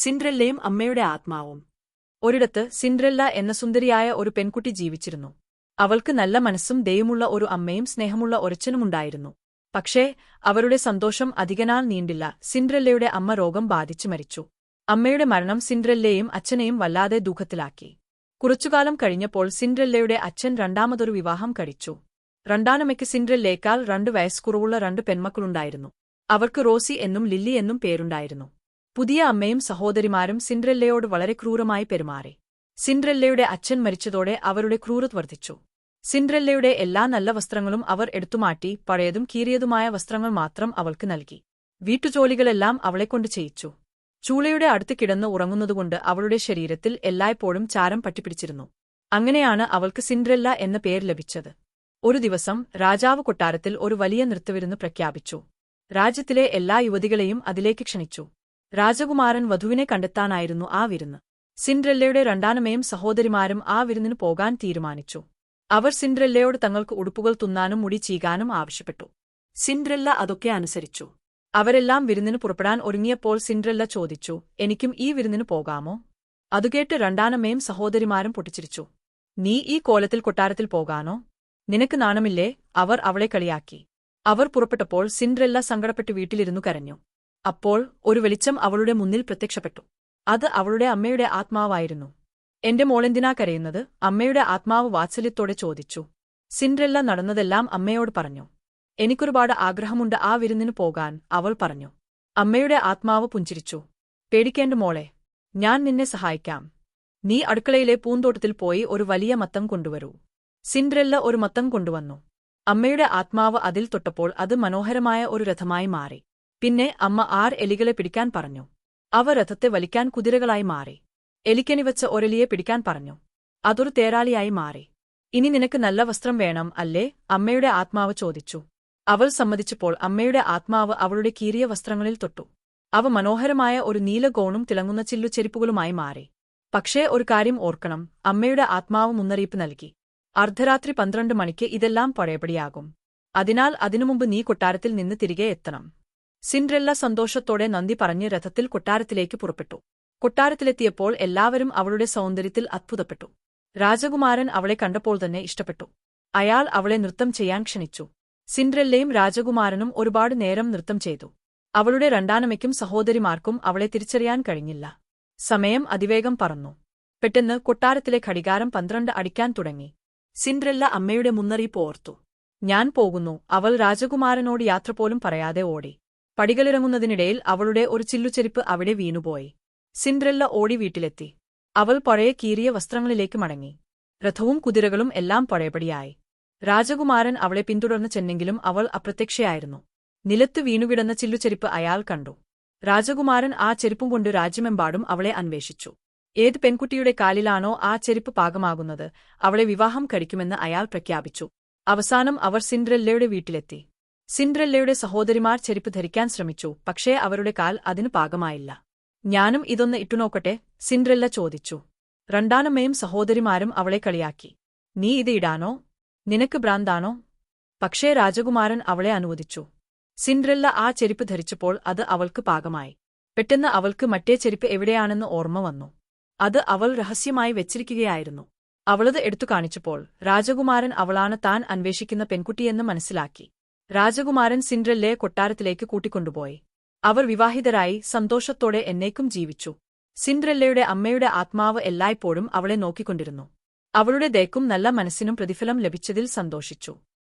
സിൻഡ്രല്ലയും അമ്മയുടെ ആത്മാവും. ഒരിടത്ത് സിൻഡ്രല്ല എന്ന സുന്ദരിയായ ഒരു പെൺകുട്ടി ജീവിച്ചിരുന്നു. അവൾക്ക് നല്ല മനസ്സും ദയമുള്ള ഒരു അമ്മയും സ്നേഹമുള്ള ഒരച്ചനുമുണ്ടായിരുന്നു പക്ഷേ അവരുടെ സന്തോഷം അധികനാൾ നീണ്ടില്ല. സിൻഡ്രല്ലയുടെ അമ്മ രോഗം ബാധിച്ചു മരിച്ചു. അമ്മയുടെ മരണം സിൻഡ്രല്ലയെയും അച്ഛനെയും വല്ലാതെ ദുഃഖത്തിലാക്കി. കുറച്ചുകാലം കഴിഞ്ഞപ്പോൾ സിൻഡ്രല്ലയുടെ അച്ഛൻ രണ്ടാമതൊരു വിവാഹം കഴിച്ചു. രണ്ടാനമ്മയ്ക്ക് സിൻഡ്രല്ലേക്കാൾ രണ്ടു വയസ്സുകുറവുള്ള രണ്ട് പെൺമക്കളുണ്ടായിരുന്നു. അവർക്ക് റോസി എന്നും ലില്ലി എന്നും പേരുണ്ടായിരുന്നു. പുതിയ അമ്മയും സഹോദരിമാരും സിൻഡ്രല്ലയോട് വളരെ ക്രൂരമായി പെരുമാറി. സിൻഡ്രല്ലയുടെ അച്ഛൻ മരിച്ചതോടെ അവരുടെ ക്രൂരത് വർദ്ധിച്ചു. സിൻഡ്രല്ലയുടെ എല്ലാ നല്ല വസ്ത്രങ്ങളും അവർ എടുത്തുമാറ്റി പഴയതും കീറിയതുമായ വസ്ത്രങ്ങൾ മാത്രം അവൾക്ക് നൽകി. വീട്ടുജോലികളെല്ലാം അവളെക്കൊണ്ട് ചെയ്യിച്ചു. ചൂളയുടെ അടുത്ത് കിടന്ന് ഉറങ്ങുന്നതുകൊണ്ട് അവളുടെ ശരീരത്തിൽ എല്ലായ്പ്പോഴും ചാരം പറ്റിപ്പിടിച്ചിരുന്നു. അങ്ങനെയാണ് അവൾക്ക് സിൻഡ്രല്ല എന്ന പേര് ലഭിച്ചത്. ഒരു ദിവസം രാജാവ് കൊട്ടാരത്തിൽ ഒരു വലിയ നൃത്തവിരുന്ന് പ്രഖ്യാപിച്ചു. രാജ്യത്തിലെ എല്ലാ യുവതികളെയും അതിലേക്ക് ക്ഷണിച്ചു. രാജകുമാരൻ വധുവിനെ കണ്ടെത്താനായിരുന്നു ആ വിരുന്ന്. സിൻഡ്രല്ലയുടെ രണ്ടാനമ്മയും സഹോദരിമാരും ആ വിരുന്നിന് പോകാൻ തീരുമാനിച്ചു. അവർ സിൻഡ്രല്ലയോട് തങ്ങൾക്ക് ഉടുപ്പുകൾ തുന്നാനും മുടി ചീകാനും ആവശ്യപ്പെട്ടു. സിൻഡ്രല്ല അതൊക്കെ അനുസരിച്ചു. അവരെല്ലാം വിരുന്നിന് പുറപ്പെടാൻ ഒരുങ്ങിയപ്പോൾ സിൻഡ്രല്ല ചോദിച്ചു എനിക്കും ഈ വിരുന്നിന് പോകാമോ? അതുകേട്ട് രണ്ടാനമ്മയും സഹോദരിമാരും പൊട്ടിച്ചിരിച്ചു. നീ ഈ കോലത്തിൽ കൊട്ടാരത്തിൽ പോകാനോ? നിനക്ക് നാണമില്ലേ? അവർ അവളെ കളിയാക്കി. അവർ പുറപ്പെട്ടപ്പോൾ സിൻഡ്രല്ല സങ്കടപ്പെട്ട് വീട്ടിലിരുന്നു കരഞ്ഞു. അപ്പോൾ ഒരു വെളിച്ചം അവളുടെ മുന്നിൽ പ്രത്യക്ഷപ്പെട്ടു. അത് അവളുടെ അമ്മയുടെ ആത്മാവായിരുന്നു. എന്റെ മോളെന്തിനാ കരയുന്നത്? അമ്മയുടെ ആത്മാവ് വാത്സല്യത്തോടെ ചോദിച്ചു. സിൻഡ്രെല്ല നടന്നതെല്ലാം അമ്മയോട് പറഞ്ഞു. എനിക്കൊരുപാട് ആഗ്രഹമുണ്ട് ആ വിരുന്നിനു പോകാൻ അവൾ പറഞ്ഞു. അമ്മയുടെ ആത്മാവ് പുഞ്ചിരിച്ചു. പേടിക്കേണ്ട മോളെ ഞാൻ നിന്നെ സഹായിക്കാം. നീ അടുക്കളയിലെ പൂന്തോട്ടത്തിൽ പോയി ഒരു വലിയ മത്തം കൊണ്ടുവരൂ. സിൻഡ്രെല്ല ഒരു മത്തം കൊണ്ടുവന്നു. അമ്മയുടെ ആത്മാവ് അതിൽ തൊട്ടപ്പോൾ അത് മനോഹരമായ ഒരു രഥമായി മാറി. പിന്നെ അമ്മ ആർ എലികളെ പിടിക്കാൻ പറഞ്ഞു. അവ രഥത്തെ വലിക്കാൻ കുതിരകളായി മാറി. എലിക്കനി വെച്ച ഒരലിയെ പിടിക്കാൻ പറഞ്ഞു. അതൊരു തേരാളിയായി മാറി. ഇനി നിനക്ക് നല്ല വസ്ത്രം വേണം അല്ലേ? അമ്മയുടെ ആത്മാവ് ചോദിച്ചു. അവൾ സമ്മതിച്ചപ്പോൾ അമ്മയുടെ ആത്മാവ് അവളുടെ കീറിയ വസ്ത്രങ്ങളിൽ തൊട്ടു. അവ മനോഹരമായ ഒരു നീലഗോണും തിളങ്ങുന്ന ചില്ലുചെരിപ്പുകളുമായി മാറി. പക്ഷേ ഒരു കാര്യം ഓർക്കണം അമ്മയുടെ ആത്മാവ് മുന്നറിയിപ്പ് നൽകി. അർദ്ധരാത്രി പന്ത്രണ്ട് മണിക്ക് ഇതെല്ലാം പഴയപടിയാകും. അതിനാൽ അതിനുമുമ്പ് നീ കൊട്ടാരത്തിൽ നിന്ന് തിരികെ എത്തണം. സിൻഡ്രല്ല സന്തോഷത്തോടെ നന്ദി പറഞ്ഞ് രഥത്തിൽ കൊട്ടാരത്തിലേക്ക് പുറപ്പെട്ടു. കൊട്ടാരത്തിലെത്തിയപ്പോൾ എല്ലാവരും അവളുടെ സൗന്ദര്യത്തിൽ അത്ഭുതപ്പെട്ടു. രാജകുമാരൻ അവളെ കണ്ടപ്പോൾ തന്നെ ഇഷ്ടപ്പെട്ടു. അയാൾ അവളെ നൃത്തം ചെയ്യാൻ ക്ഷണിച്ചു. സിൻഡ്രെല്ലയും രാജകുമാരനും ഒരുപാട് നേരം നൃത്തം ചെയ്തു. അവളുടെ രണ്ടാനമ്മയ്ക്കും സഹോദരിമാർക്കും അവളെ തിരിച്ചറിയാൻ കഴിഞ്ഞില്ല. സമയം അതിവേഗം പറന്നു. പെട്ടെന്ന് കൊട്ടാരത്തിലെ ഘടികാരം പന്ത്രണ്ട് അടിക്കാൻ തുടങ്ങി. സിൻഡ്രെല്ല അമ്മയുടെ മുന്നറിയിപ്പ് ഓർത്തു. ഞാൻ പോകുന്നു അവൾ രാജകുമാരനോട് യാത്ര പോലും പറയാതെ ഓടി. പടികളിറങ്ങുന്നതിനിടയിൽ അവളുടെ ഒരു ചില്ലുചെരിപ്പ് അവിടെ വീണുപോയി. സിൻഡ്രല്ല ഓടി വീട്ടിലെത്തി. അവൾ പഴയ കീറിയ വസ്ത്രങ്ങളിലേക്ക് മടങ്ങി. രഥവും കുതിരകളും എല്ലാം പഴയപടിയായി രാജകുമാരൻ അവളെ പിന്തുടർന്ന് ചെന്നെങ്കിലും അവൾ അപ്രത്യക്ഷയായിരുന്നു. നിലത്ത് വീണുകിടന്ന ചില്ലുചെരിപ്പ് അയാൾ കണ്ടു. രാജകുമാരൻ ആ ചെരുപ്പും കൊണ്ട് രാജ്യമെമ്പാടും അവളെ അന്വേഷിച്ചു. ഏത് പെൺകുട്ടിയുടെ കാലിലാണോ ആ ചെരുപ്പ് പാകമാകുന്നത് അവളെ വിവാഹം കഴിക്കുമെന്ന് അയാൾ പ്രഖ്യാപിച്ചു. അവസാനം അവർ സിൻഡ്രല്ലയുടെ വീട്ടിലെത്തി. സിൻഡ്രല്ലയുടെ സഹോദരിമാർ ചെരുപ്പ് ധരിക്കാൻ ശ്രമിച്ചു പക്ഷേ അവരുടെ കാൽ അതിന് പാകമായില്ല. ഞാനും ഇതൊന്ന് ഇട്ടുനോക്കട്ടെ സിൻഡ്രല്ല ചോദിച്ചു. രണ്ടാനമ്മയും സഹോദരിമാരും അവളെ കളിയാക്കി. നീ ഇത് ഇടാനോ? നിനക്ക് ഭ്രാന്താണോ? പക്ഷേ രാജകുമാരൻ അവളെ അനുവദിച്ചു. സിൻഡ്രല്ല ആ ചെരുപ്പ് ധരിച്ചപ്പോൾ അത് അവൾക്ക് പാകമായി. പെട്ടെന്ന് അവൾക്ക് മറ്റേ ചെരുപ്പ് എവിടെയാണെന്ന് ഓർമ്മ വന്നു. അത് അവൾ രഹസ്യമായി വെച്ചിരിക്കുകയായിരുന്നു. അവളത് എടുത്തു കാണിച്ചപ്പോൾ രാജകുമാരൻ അവളാണ് താൻ അന്വേഷിക്കുന്ന പെൺകുട്ടിയെന്ന് മനസ്സിലാക്കി. രാജകുമാരൻ സിൻഡ്രല്ലയെ കൊട്ടാരത്തിലേക്ക് കൂട്ടിക്കൊണ്ടുപോയി. അവർ വിവാഹിതരായി സന്തോഷത്തോടെ എന്നേക്കും ജീവിച്ചു. സിൻഡ്രല്ലയുടെ അമ്മയുടെ ആത്മാവ് എല്ലായ്പ്പോഴും അവളെ നോക്കിക്കൊണ്ടിരുന്നു. അവളുടെ ദേക്കും നല്ല മനസ്സിനും പ്രതിഫലം ലഭിച്ചതിൽ സന്തോഷിച്ചു.